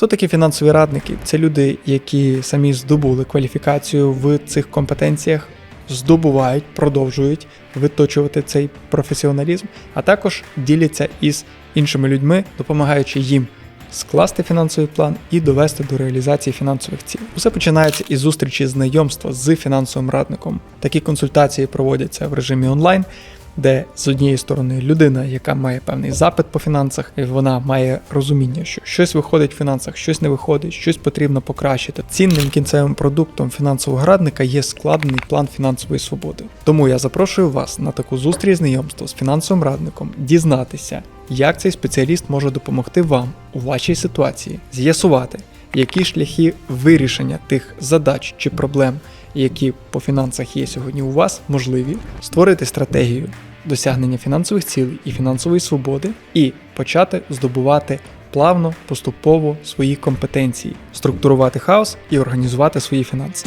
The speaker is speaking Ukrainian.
Хто такі фінансові радники? Це люди, які самі здобули кваліфікацію в цих компетенціях, здобувають, продовжують виточувати цей професіоналізм, а також діляться із іншими людьми, допомагаючи їм скласти фінансовий план і довести до реалізації фінансових цілей. Усе починається із зустрічі знайомства з фінансовим радником. Такі консультації проводяться в режимі онлайн. Де з однієї сторони людина, яка має певний запит по фінансах, і вона має розуміння, що щось виходить в фінансах, щось не виходить, щось потрібно покращити. Цінним кінцевим продуктом фінансового радника є складений план фінансової свободи. Тому я запрошую вас на таку зустріч знайомства з фінансовим радником, дізнатися, як цей спеціаліст може допомогти вам у вашій ситуації, з'ясувати, які шляхи вирішення тих задач чи проблем, які по фінансах є сьогодні у вас, можливі, створити стратегію досягнення фінансових цілей і фінансової свободи, і почати здобувати плавно, поступово свої компетенції, структурувати хаос і організувати свої фінанси.